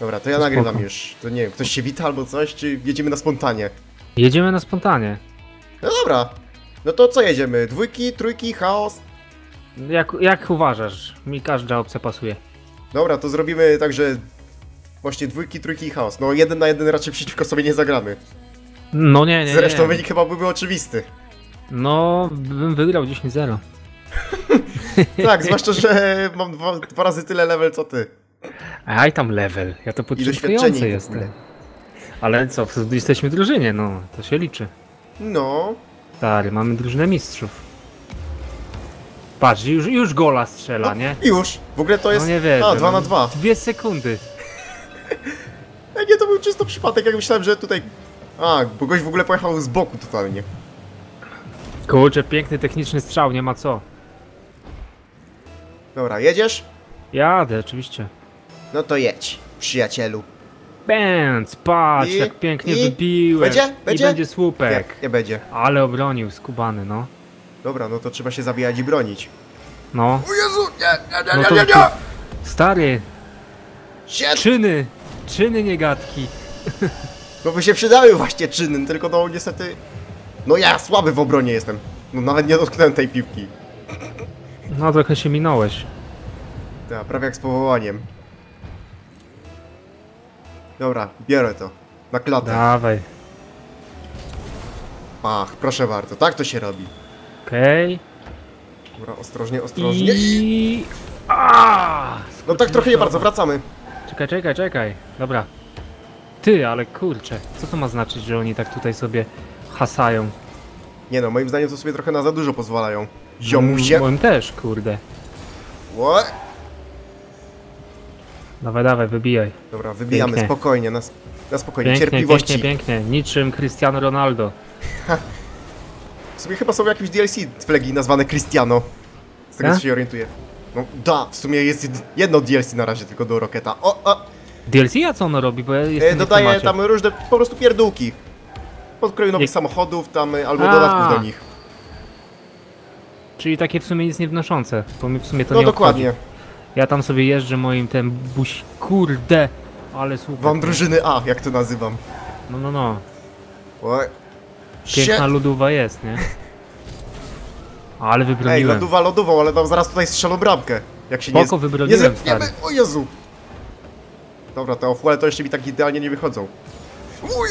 Dobra, to ja To nagrywam spoko. już. To nie wiem, ktoś się wita albo coś, czy jedziemy na spontanie? Jedziemy na spontanie. No dobra. No to co jedziemy? Dwójki, trójki, chaos? Jak, jak uważasz? Mi każda opcja pasuje. Dobra, to zrobimy tak, że właśnie dwójki, trójki i chaos. No jeden na jeden raczej przeciwko sobie nie zagramy. No nie, nie, Zresztą nie. wynik chyba byłby oczywisty. No, bym wygrał 10-0. Tak, zwłaszcza, że mam dwa, dwa razy tyle level co ty. A i tam level. Ja to ogóle. jestem. Ale co, jesteśmy drużynie, no. To się liczy. No. Stary, mamy drużynę mistrzów. Patrz, już, już gola strzela, nie? Już. W ogóle to jest... No nie wiesz. A, dwa na dwa. Dwie sekundy. Ej, nie, to był czysto przypadek, jak myślałem, że tutaj... A, bo gość w ogóle pojechał z boku totalnie. Kurczę, piękny techniczny strzał, nie ma co. Dobra, jedziesz? Jadę, oczywiście. No to jedź, przyjacielu. Bęc, patrz, I- jak pięknie i- wybiłem. Będzie? Będzie? I będzie Nie, słupek. nie będzie. Ale obronił, skubany, no. Dobra, no to trzeba się zabijać i bronić. No, O Jezu, nie, nie, no nie, to, nie, nie, to stary, Shit! czyny, czyny nie gadki. No by się przydały właśnie czyny, tylko no niestety... No ja słaby w obronie jestem. No nawet nie dotknąłem tej piłki. No trochę się minąłeś. Tak, prawie jak z powołaniem. Dobra, biorę to. Na klatę. Dawaj. Ach, proszę bardzo, tak to się robi. Okej. Dobra, ostrożnie, ostrożnie. I... A! No tak trochę nie bardzo, wracamy. Czekaj, czekaj, czekaj. Dobra. Ty, ale kurczę, co to ma znaczyć, że oni tak tutaj sobie hasają? Nie no, moim zdaniem to sobie trochę na za dużo pozwalają. Ziomusie. Moim też, kurde. Ło- Dawaj, dawaj, wybijaj. Dobra, wybijamy Pięknie. spokojnie, na, na spokojnie, Pięknie, cierpliwości. pięknie, pięknie. Niczym Cristiano Ronaldo. W sumie chyba są jakieś DLC flagi nazwane Cristiano. Z tego co się orientuję. No da, w sumie jest jed- jedno DLC na razie tylko do Rocketa. O, o, DLC, a co ono robi? Bo ja e, jestem dodaje temacie. tam różne po prostu pierdółki. Podkroju nowych samochodów tam e, albo A. dodatków do nich. Czyli takie w sumie nic nie wnoszące, bo mi w sumie to No nie dokładnie. obchodzi. Ja tam sobie jeżdżę moim tym buś... Kurde! Ale super. Wam drużyny A, jak to nazywam. No, no, no. O, Piękna shit. jest, nie? Ale Ej, wybroniłem. lodowa lodową, ale tam zaraz tutaj strzelą bramkę. Jak się nie... Spoko, z- wybroniłem, nie stary. O Jezu! Dobra, te ofuele to jeszcze mi tak idealnie nie wychodzą. Uj!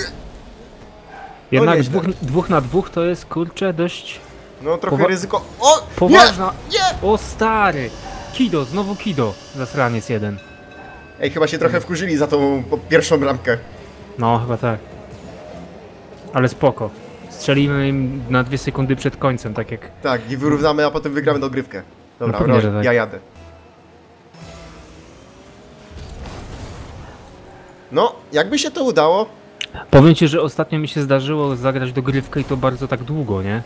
Jednak nieźle. dwóch, dwóch na dwóch to jest, kurczę, dość No trochę Powa- ryzyko... O! poważna... Nie! Nie! O stary! Kido, znowu Kido. Zasraniec jeden. Ej, chyba się trochę wkurzyli za tą pierwszą bramkę. No, chyba tak. Ale spoko. Strzelimy im na dwie sekundy przed końcem, tak jak... Tak, i wyrównamy, a potem wygramy dogrywkę. Dobra, No pewnie, tak. ja jadę. No, jakby się to udało, Powiem ci, że ostatnio mi się zdarzyło zagrać dogrywkę i to bardzo tak długo, nie?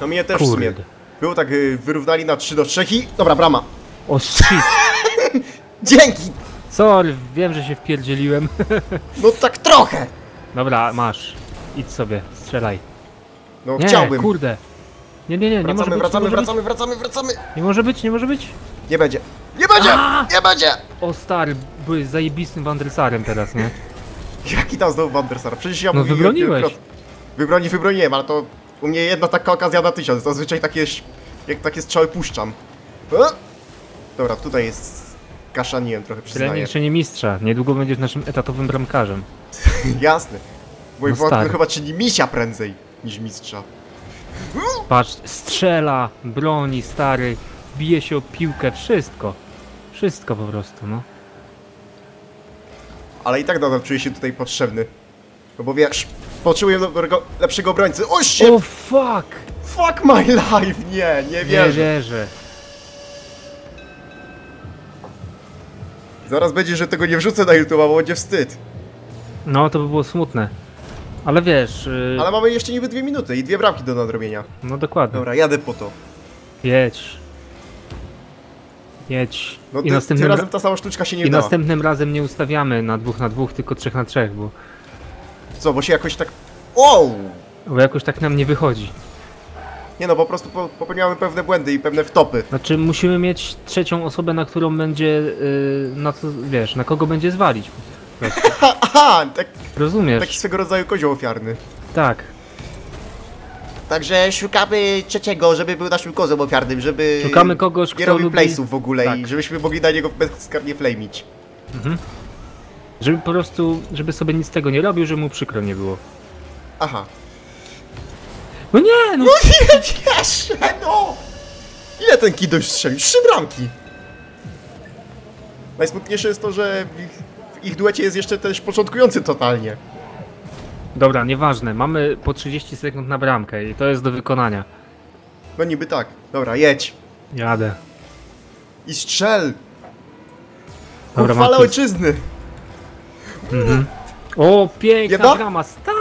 no mnie też w sumie. Było tak, y, wyrównali na 3 do 3 i... Dobra, brama. O shit! Dzięki! Sorry, wiem, że się wpierdzieliłem. No tak trochę! Dobra, masz. Idź sobie, strzelaj. No Nie, chciałbym. kurde. Nie, nie, nie, nie może Wracamy, być, wracamy, nie może wracamy, wracamy, wracamy! Nie może być, nie może być. Nie będzie! Nie będzie! A! Nie będzie! O stary, byłeś zajebistym Wandersarem teraz, nie? Jaki tam znowu Wandersar? Przecież ja No mówiłem wybroniłeś. wielokrotnie. Wybroni, wybroniłem, ale to u mnie jedna taka okazja na tysiąc. Zazwyczaj takie, jak takie strzały puszczam. O! Dobra, tutaj jest... Kaszaniłem trochę, przyznaję. Trening czyni mistrza. Niedługo będziesz naszym etatowym bramkarzem. Jasne. Moim No stary. chyba czyni misia prędzej niż mistrza. Patrz, strzela, broni, stary, bije się o piłkę, wszystko. Wszystko po prostu, no. Ale i tak nadal czuję się tutaj potrzebny. No bo wiesz, potrzebuję dobrego, lepszego obrońcy. O shit! O fuck! Fuck my life! Nie, nie Nie wierzę. wierzę. Zaraz będzie, że tego nie wrzucę na YouTube, bo będzie wstyd. No, to by było smutne. Ale wiesz, yy, Ale mamy jeszcze niby dwie minuty i dwie bramki do nadrobienia. no dokładnie. Dobra, jadę po to. Jedź. Jedź. No I, ty, następnym, tym razem ta sama sztuczka się nie I uda. następnym razem nie ustawiamy na dwóch na dwóch, tylko trzech na trzech, bo, Co, bo się jakoś tak... Wow! bo jakoś tak nam nie wychodzi. Nie no, po prostu po, popełniamy pewne błędy i pewne wtopy. Znaczy musimy mieć trzecią osobę, na którą będzie, yy, na co, wiesz, na kogo będzie zwalić. Ha, aha, tak, Rozumiesz? taki swego rodzaju kozioł ofiarny. Tak. Także szukamy trzeciego, żeby był naszym kozłem ofiarnym, żeby Szukamy kogoś, nie kto robił lubi... playsów w ogóle Tak. i żebyśmy mogli na niego bezskarnie flamić. Żeby po prostu, żeby sobie nic z tego nie robił, żeby mu przykro nie było. Aha. No nie, no! Jeszcze, no! Ile ten kidoś strzelił? Trzy bramki! Najsmutniejsze jest to, że w ich, w ich duecie jest jeszcze też początkujący totalnie. Dobra, nieważne, mamy po 30 sekund na bramkę i to jest do wykonania. No niby tak. Dobra, jedź. Jadę. I strzel! Dobra, Uchwale mam ojczyzny! O, piękna Jedna? brama, star!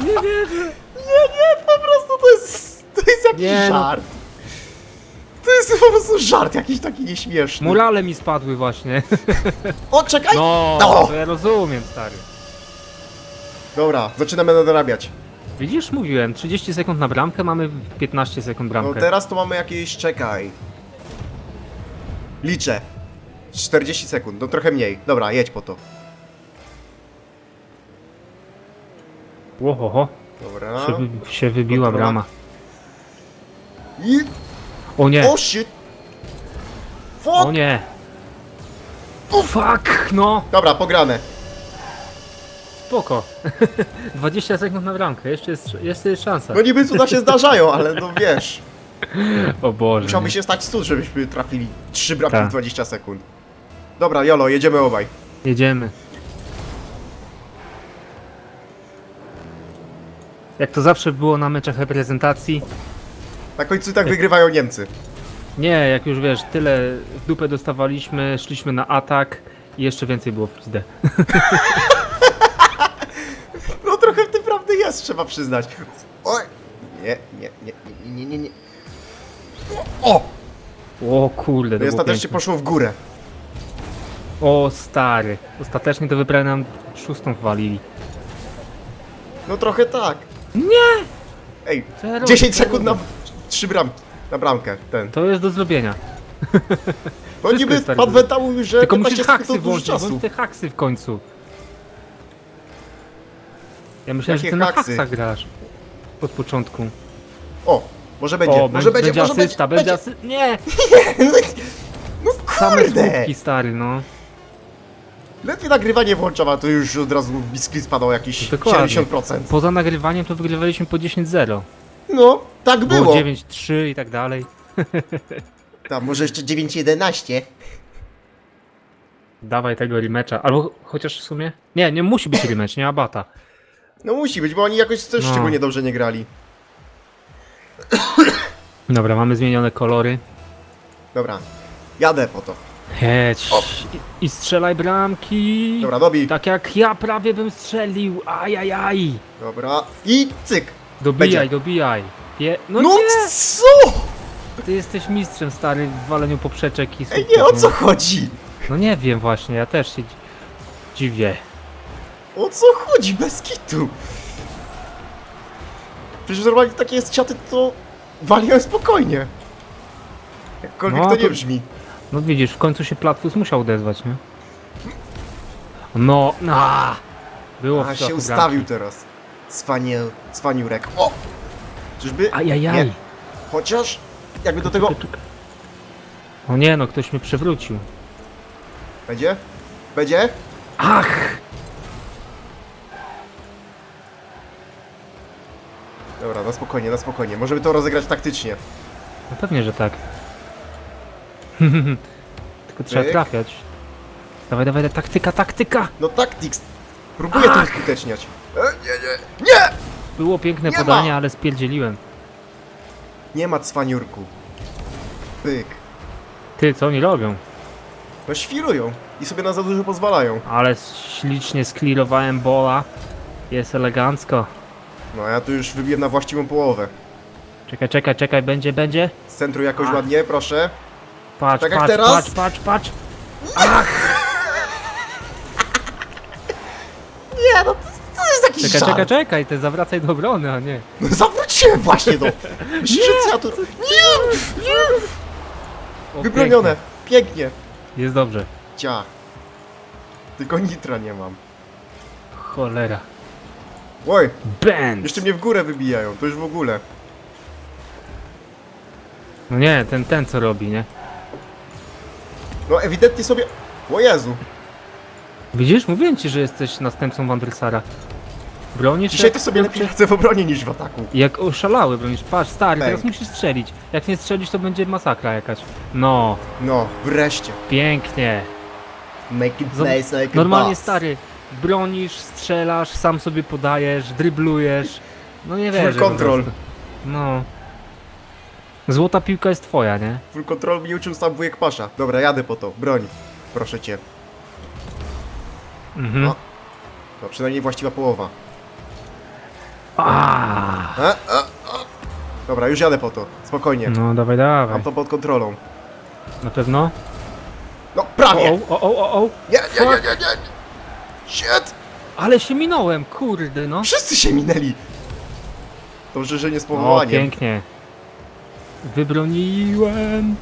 Nie, nie, po prostu to jest... To jest jakiś Nie, no. żart. To jest po prostu żart jakiś taki nieśmieszny. Murale mi spadły właśnie. O, czekaj! No, No. to ja rozumiem, stary. Dobra, zaczynamy nadrabiać. Widzisz, mówiłem, 30 sekund na bramkę, mamy 15 sekund No bramkę. teraz to mamy jakieś... czekaj. Liczę. 40 sekund, no trochę mniej. Dobra, jedź po to. Ohoho, Dobra. się, wy, się wybiła Dobra. brama. I... O nie, O shit! Fuck! o nie. Fuck, no, Dobra, pograne. spoko. 20 sekund na bramkę, jeszcze jest, jeszcze jest szansa. No niby cuda się zdarzają, ale no wiesz. O Boże. Musiałby się stać cud, żebyśmy trafili 3 bramki Tak. w 20 sekund. Dobra, Jolo, jedziemy obaj. Jedziemy. Jak to zawsze było na meczach reprezentacji, Na końcu tak wygrywają Niemcy. Nie, jak już wiesz, tyle w dupę dostawaliśmy, szliśmy na atak i jeszcze więcej było w pizdę. No trochę w tym prawdy jest, trzeba przyznać. Oj! Nie, nie, nie, nie, nie, nie, nie. O! O kurde, to piękne. poszło w górę. O stary, ostatecznie to wybrali nam szóstą walili. No trochę tak. Nie! Ej, Co ja robię? 10 Co ja sekund na robię? trzy bramki. Na bramkę, ten. To jest do zrobienia. No wszystko niby jest tak podwętało już, że Tylko 15 musisz sekund haksy to dużo włączyć, czasu. włącz te haksy w końcu. Ja myślałem, Jakie że ty na haksy? haksach grasz. Od początku. O, może będzie, o, może będzie, może asysta, będzie. będzie asy... Nie! No Same kurde! słupki, stary, no. Ledwie nagrywanie włączam, a to już od razu biskit spadał jakieś Dokładnie. 70%. Poza nagrywaniem to wygrywaliśmy po 10-0. No, tak Było było. 9-3 i tak dalej. Tam może jeszcze 9-11. Dawaj tego rematcha. Albo chociaż w sumie. Nie, nie musi być rematch, nie abata. No musi być, bo oni jakoś też No. szczególnie dobrze nie grali. Dobra, mamy zmienione kolory. Dobra, jadę po to. Jedź. I, I strzelaj bramki. Dobra, dobij. Tak jak ja prawie bym strzelił. Ajajaj. Dobra, i cyk. Dobijaj, Będzie. dobijaj. Je... No, No, nie! co? Ty jesteś mistrzem stary w waleniu poprzeczek i Ej, nie, o co chodzi? No nie wiem właśnie, ja też się dzi- dziwię. O co chodzi, bez kitu? Przecież normalnie takie jest ciaty, to waliłem spokojnie. Jakkolwiek No, to nie to- brzmi. No widzisz, w końcu się Platfus musiał odezwać, nie? No, no. Było w A środku się bramki. ustawił teraz. Cwaniel, cwaniurek. O! Czyżby? Ajajaj. Nie. Chociaż, jakby do tego... O nie, no ktoś mnie przewrócił. Będzie? Będzie? Ach! Dobra, na spokojnie, na spokojnie. Możemy to rozegrać taktycznie. No pewnie, że tak. Tylko trzeba Pyk. trafiać. Dawaj, dawaj, taktyka, taktyka! No tactics. Próbuję to Ach. uskuteczniać. E, nie, nie. Nie! Było piękne Nie podanie, ma. ale spierdzieliłem. Nie ma cwaniurku. Pyk. Ty, co oni robią? No świrują i sobie na za dużo pozwalają. Ale ślicznie sklirowałem bola. Jest elegancko. No ja tu już wybiłem na właściwą połowę. Czekaj, czekaj, czekaj, będzie, będzie. Z centru jakoś Ach. ładnie, proszę. Patrz, Tak patrz, teraz? patrz, patrz, patrz. Nie, no to, to jest jakiś Czekaj, żart. czekaj, czekaj, ty zawracaj do obrony, a nie. No zawróciłem! Wróciłem właśnie do... Myślisz, że co ja tu... Nie! Nie! O, Wybronione! Pięknie! Jest dobrze. Cia. Tylko nitra nie mam. Cholera. Oj, Benz! jeszcze mnie w górę wybijają, to już w ogóle. No nie, ten, ten co robi, nie? No ewidentnie sobie... O Jezu! Widzisz? Mówiłem ci, że jesteś następcą Wandersara. Bronisz Dzisiaj to sobie lepiej radzę w obronie niż w ataku. Jak oszalały bronisz. Patrz, stary, teraz musisz strzelić. Jak nie strzelisz, to będzie masakra jakaś. No, No, wreszcie. pięknie. Make it Zob- nice like Normalnie boss. stary, bronisz, strzelasz, sam sobie podajesz, dryblujesz. No nie Full wierzę. po control. No. Złota piłka jest twoja, nie? Full control mi uczył sam wujek Pasza. Dobra, jadę po to. Broń. Proszę cię. Mhm. No. No, przynajmniej właściwa połowa. A. A, a, a. Dobra, już jadę po to. Spokojnie. No dawaj, dawaj. Mam to pod kontrolą. Na pewno? No, O, prawie! o, o, o, o. Nie, nie, nie, nie, nie! Shit! Ale się minąłem, kurde no. Wszyscy się minęli! Dobrze, że nie z O, powołaniem. pięknie. Wybroniłem.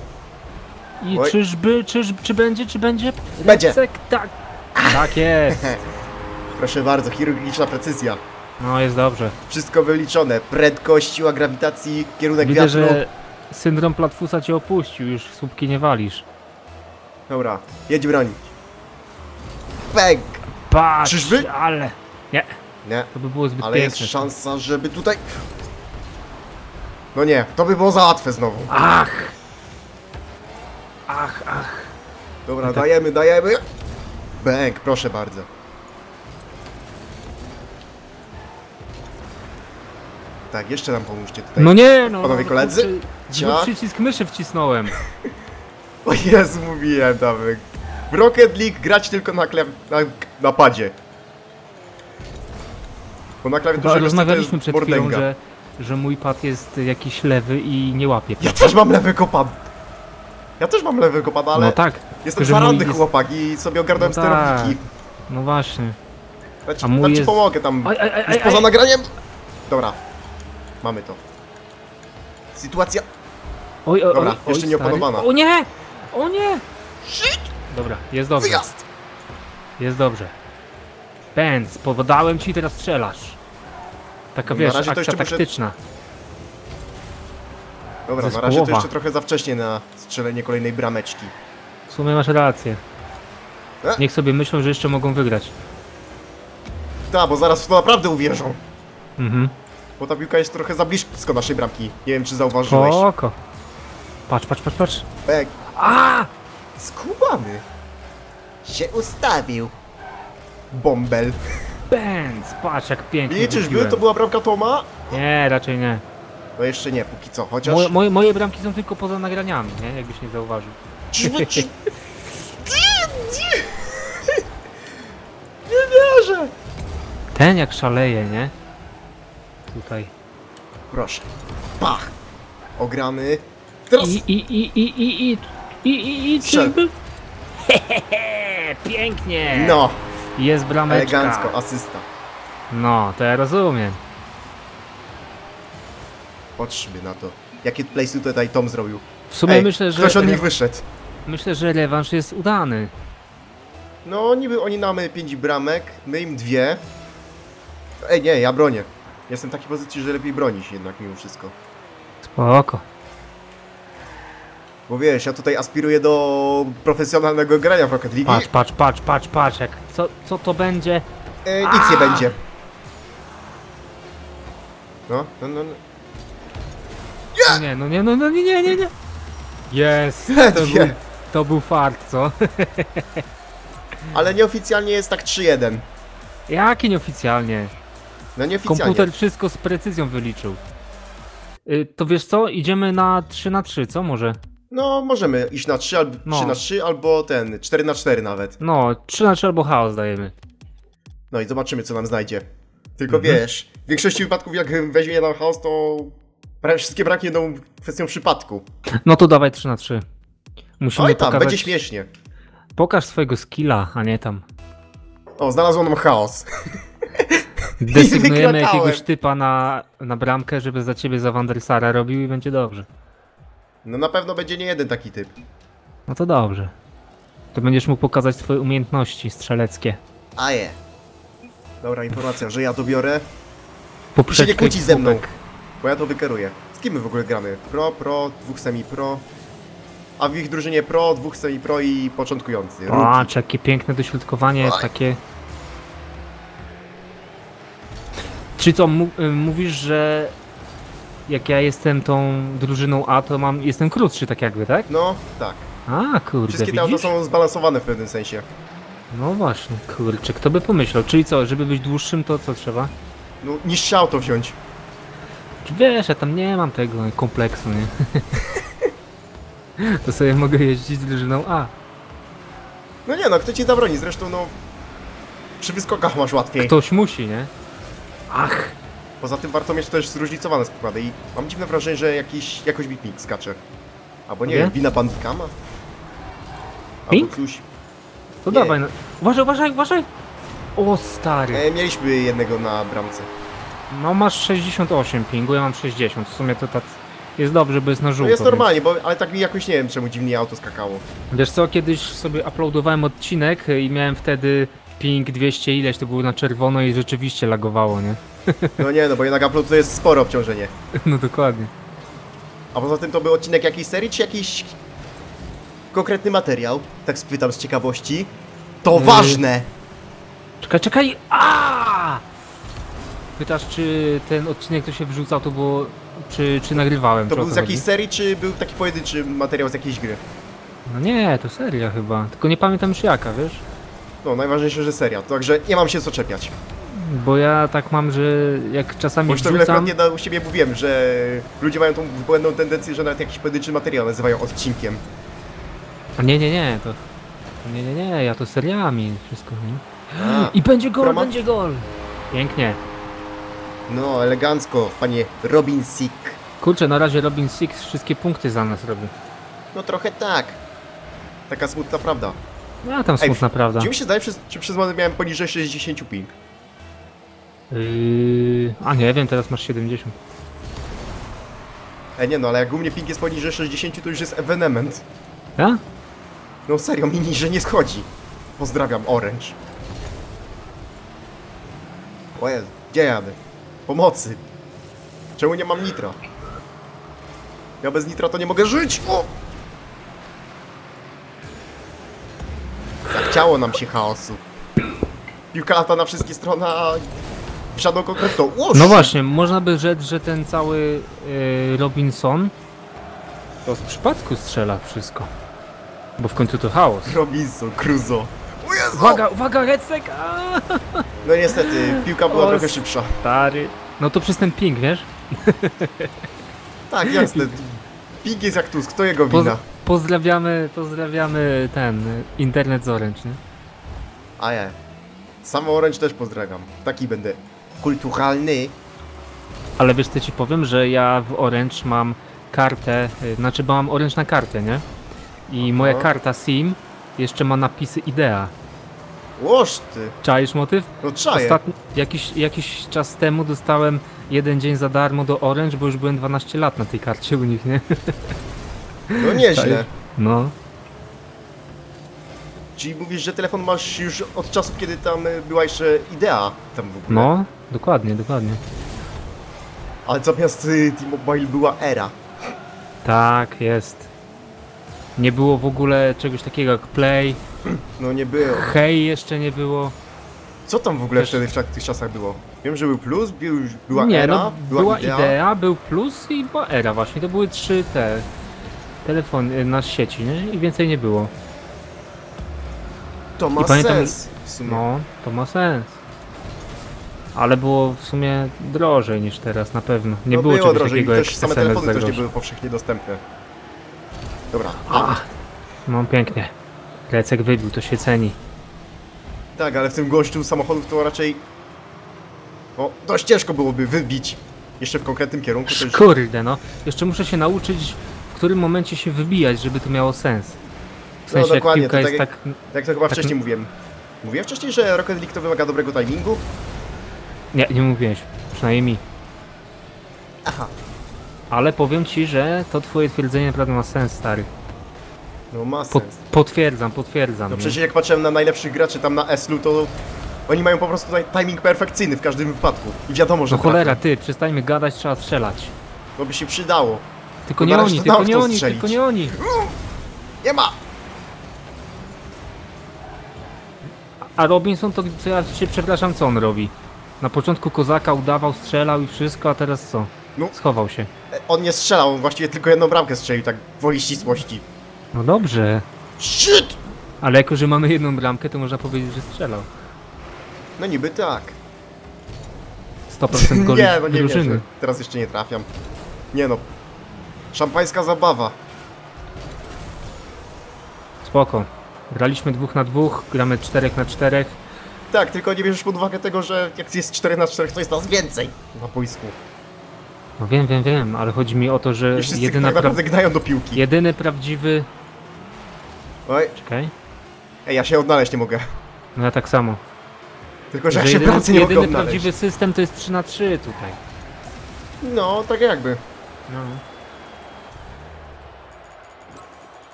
I Oj. czyżby, czyż, czy będzie, czy będzie? Będzie. Lecek, tak. Tak jest. Proszę bardzo, chirurgiczna precyzja. No jest dobrze. Wszystko wyliczone. Prędkość, siła grawitacji, kierunek Widzę, wiatru. że syndrom platfusa cię opuścił, już w słupki nie walisz. Dobra, jedź bronić. Bang! Patrz, Czyżby? ale... Nie, Nie, to by było zbyt ale jest piękne. szansa, żeby tutaj... No nie, to by było za łatwe znowu. Ach! Ach, ach. Dobra, No tak. dajemy, dajemy. Bang, proszę bardzo. Tak, jeszcze nam pomóżcie tutaj. No nie, no. Panowie no, koledzy? przycisk myszy wcisnąłem. O Jezu, mówiłem Damek. W Rocket League grać tylko na, klep... na, na padzie. Bo na klawiaturze to rozmawialiśmy przed chwilą, że, że mój pad jest jakiś lewy i nie łapie. Ja też mam lewego pada. Ja też mam lewego pada, ale No tak, jestem zaradny jest- chłopak i sobie ogarnąłem No tak. sterowniki. no właśnie. Ja ci, A mój ja ci jest- pomogę tam. Aj, aj, aj, Już poza aj. nagraniem? Dobra. Mamy to. Sytuacja... Oj, oj, Dobra, oj, jeszcze oj, nie stary. opanowana. O nie! O nie! Dobra, jest dobrze. Wyjazd! Jest dobrze. Ben, spowodałem ci, teraz strzelasz. Taka wiesz, akcja jeszcze muszę- taktyczna. Dobra, na razie to jeszcze trochę za wcześnie na strzelenie kolejnej brameczki. W sumie masz rację. E? Niech sobie myślą, że jeszcze mogą wygrać. Tak, bo zaraz w to naprawdę uwierzą. Mhm. Bo ta piłka jest trochę za blisko naszej bramki. Nie wiem, czy zauważyłeś. Spoko. Patrz, patrz, patrz, patrz. Bek. A! Skubany. Się ustawił. Bombel. Benz, patrz jak pięknie I czyżby wybiłem. to była bramka Toma? Nie, raczej nie. No jeszcze nie, póki co, chociaż... Moje, moje, moje bramki są tylko poza nagraniami, nie? Jakbyś nie zauważył. Czy... Nie wierzę! Ten jak szaleje, nie? Tutaj. Proszę. Pach! Ograny. Teraz... I, i, i, i, i, i, i, i, i? Hehehe, pięknie! No, Jest brameczka. elegancko, asysta. No, to ja rozumiem. Patrzmy na to. Jakie playsy tutaj Tom zrobił. W sumie Ej, myślę, że ktoś od nich wyszedł. myślę, że rewanż jest udany. No, niby oni mamy 5 bramek, my im dwie. Ej, nie, ja bronię. Jestem w takiej pozycji, że lepiej bronić jednak mimo wszystko. Spoko. Bo wiesz, ja tutaj aspiruję do profesjonalnego grania w Rocket League. Patrz, patrz, patrz, patrz, patrz, jak co, co to będzie? E, nic nie będzie. No, no, no. no. No nie, no nie, no, no nie, nie, nie, nie. Jest, to Ledwie. był, to był fart, co? Ale nieoficjalnie jest tak 3-1. Jakie nieoficjalnie? No nieoficjalnie. Komputer wszystko z precyzją wyliczył. Y, to wiesz co? Idziemy na 3 na 3, co może? No, możemy iść na 3 albo No. 3 na 3 albo ten 4 na 4 nawet. No, 3 na 3 albo chaos dajemy. No i zobaczymy co nam znajdzie. Tylko Mhm. wiesz, w większości wypadków jak weźmie nam chaos, to prawie wszystkie bramki będą kwestią przypadku. No to dawaj 3 na 3. Musimy Oj tam, pokazać... będzie śmiesznie. Pokaż swojego skilla, a nie tam. O, znalazło nam chaos. Desygnujemy jakiegoś typa na, na bramkę, żeby za ciebie za Wandersara robił i będzie dobrze. No na pewno będzie nie jeden taki typ. No to dobrze. To będziesz mógł pokazać swoje umiejętności strzeleckie. A je. Dobra, informacja, że ja to biorę, Poprzeczkę nie kłóci ze mną. bo ja to wykeruję. Z kim my w ogóle gramy? Pro, pro, dwóch semi-pro. A w ich drużynie pro, dwóch semi-pro i początkujący. Czy jakie piękne dośrodkowanie, Oj. takie... Czy co, y, mówisz, że jak ja jestem tą drużyną A, to mam, jestem krótszy tak jakby, tak? No, tak. A, kurde, Wszystkie te auto widzisz? są zbalansowane w pewnym sensie. No właśnie, kurczę, kto by pomyślał? Czyli co, żeby być dłuższym, to co trzeba? No, niższe auto wziąć. Wiesz, ja tam nie mam tego kompleksu, nie? to sobie mogę jeździć drużyną A. No nie no, kto ci zabroni? Zresztą no... Przy wyskokach masz łatwiej. Ktoś musi, nie? Ach, Poza tym warto mieć też zróżnicowane składy i mam dziwne wrażenie, że jakiś, jakoś ping skacze. Albo nie wiem, wina bandikama? Ping? Albo coś. to Nie. dawaj. No. Uważaj, uważaj, uważaj! O stary. E, mieliśmy jednego na bramce. No masz 68 pingu, ja mam 60. W sumie to tak jest dobrze, bo jest na żółto. No jest więc- normalnie, bo, ale tak mi jakoś nie wiem czemu dziwnie auto skakało. Wiesz co, kiedyś sobie uploadowałem odcinek i miałem wtedy ping 200 ileś, to było na czerwono i rzeczywiście lagowało, nie? No nie no, bo jednak upload to jest spore obciążenie. No dokładnie. A poza tym to był odcinek jakiejś serii, czy jakiś konkretny materiał? Tak spytam z ciekawości. To Yy, ważne! Czekaj, czekaj! A! Pytasz, czy ten odcinek, co się wrzucał, to było. Czy, czy nagrywałem? To był z jakiejś serii, czy był taki pojedynczy materiał z jakiejś gry? No nie, to seria chyba. Tylko nie pamiętam już jaka, wiesz? No, najważniejsze, że seria. Także nie mam się co czepiać. Bo ja tak mam, że jak czasami Bo już to wrzucam... wielokrotnie do siebie mówiłem, że ludzie mają tą błędną tendencję, że nawet jakiś pojedynczy materiał nazywają odcinkiem. Nie, nie, nie, to... Nie, nie, nie, ja to seriami wszystko, nie? A, I będzie gol, będzie gol! Pięknie. no, elegancko, panie Robin Sick. Kurczę, na razie Robin Six wszystkie punkty za nas robi. No trochę tak. Taka smutna prawda. No tam Ej, smutna prawda. Czy mi się zdaje, czy przez moment miałem poniżej 60 ping? Yy... A nie wiem, teraz masz 70. E nie no, ale jak u mnie ping jest poniżej 60, to już jest evenement. Ja? No serio, mi niżej nie schodzi. Pozdrawiam, Orange. O Jezu, gdzie jadę? Pomocy. Czemu nie mam nitra? Ja bez nitra to nie mogę żyć! O! Zachciało nam się chaosu. Piłka lata na wszystkie strony, a w żadną konkretną. O, No właśnie, można by rzec, że ten cały yy, Robinson to z przypadku strzela wszystko. Bo w końcu to chaos. Robinson, Crusoe. O Jezu! Uwaga, uwaga! Aaa! No niestety, piłka była O, trochę szybsza. Stary. No to przez ten ping, wiesz? Tak, jasne. Ping jest jak Tusk, to jego Poz wina. pozdrawiamy, pozdrawiamy ten y, internet z Orange, nie? A ja. Samo Orange też pozdrawiam. Taki będę kulturalny. Ale wiesz co ci powiem, że ja w Orange mam kartę, y, znaczy bo mam Orange na kartę, nie? I moja Aha. karta SIM jeszcze ma napisy IDEA. Łoż ty. Czaisz motyw? No czaję. Ostatni, jakiś, jakiś czas temu dostałem jeden dzień za darmo do Orange, bo już byłem 12 lat na tej karcie u nich, nie? No nieźle. No. Czyli mówisz, że telefon masz już od czasów, kiedy tam y, była jeszcze idea tam w ogóle. No, dokładnie, dokładnie. Ale zamiast y, T-Mobile była era. Tak, jest. Nie było w ogóle czegoś takiego jak Play. No nie było. Hej jeszcze nie było. Co tam w ogóle Też- wtedy w tych czasach było? Wiem, że był plus, był, była nie, era, no, była, była idea. idea, był Plus i była Era właśnie. To były trzy te telefony na sieci, nie? I więcej nie było. To ma I pamiętam- sens w sumie. No, to ma sens. Ale było w sumie drożej niż teraz, na pewno. Nie no było, było czegoś drożej takiego jak też same SMS telefony też nie były powszechnie dostępne. Dobra, A, no pięknie. Lecek wybił, to się ceni. Tak, ale w tym gościu samochodów to raczej... O, dość ciężko byłoby wybić. Jeszcze w konkretnym kierunku to już... Kurde, no. Jeszcze muszę się nauczyć, w którym momencie się wybijać, żeby to miało sens. W No, sensie, dokładnie, jak piłka to jest tak tak... Jak to chyba Tak wcześniej mówiłem. Mówiłem wcześniej, że Rocket League to wymaga dobrego timingu? Nie, nie mówiłeś. Przynajmniej mi. Aha. Ale powiem ci, że to twoje twierdzenie naprawdę ma sens, stary. No ma Po, sens. potwierdzam, potwierdzam. No nie? przecież jak patrzyłem na najlepszych graczy tam na Eslu, to oni mają po prostu tutaj timing perfekcyjny w każdym wypadku. I wiadomo, że No cholera, ty, przestańmy gadać, trzeba strzelać. To by się przydało. Tylko No nie oni, tylko nie oni, tylko nie oni. Nie ma! A Robinson to, co ja się przepraszam, co on robi? Na początku kozaka udawał, strzelał i wszystko, a teraz co? No. Schował się. On nie strzelał, on właściwie tylko jedną bramkę strzelił, tak woli ścisłości. No dobrze, Shit! ale jako, że mamy jedną bramkę, to można powiedzieć, że strzelał. No niby tak. 100% goli nie, no nie drużyny. wierzę. Teraz jeszcze nie trafiam. Nie no. Szampańska zabawa. Spoko. Graliśmy dwóch na dwóch, gramy czterech na czterech. Tak, tylko nie bierzesz pod uwagę tego, że jak jest 4 na 4 to jest nas więcej na boisku. No wiem, wiem, wiem, ale chodzi mi o to, że I wszyscy jedyna tak pra... naprawdę gnają do piłki. jedyny prawdziwy... Oj, Czekaj. ej, ja się odnaleźć nie mogę. No ja tak samo. Tylko, że ja Że się w jedyny, bramce nie mogę jedyny prawdziwy system to jest 3 na 3 tutaj. No, tak jakby. No.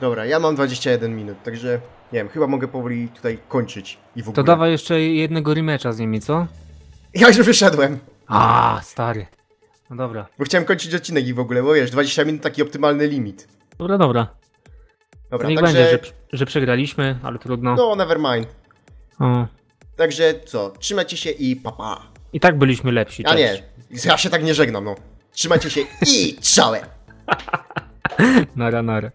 Dobra, ja mam 21 minut, także nie wiem, chyba mogę powoli tutaj kończyć i w ogóle. To dawaj jeszcze jednego rematcha z nimi, co? Ja już wyszedłem, A, stary. No dobra. bo chciałem kończyć odcinek i w ogóle, bo wiesz, 20 minut taki optymalny limit. Dobra, dobra. Dobra, niech także... będzie, że, że przegraliśmy, ale trudno. No, never mind. O. Także co, trzymajcie się i papa. I tak byliśmy lepsi. A cześć. nie, ja się tak nie żegnam, no. Trzymajcie się i czołem! Nara, nara.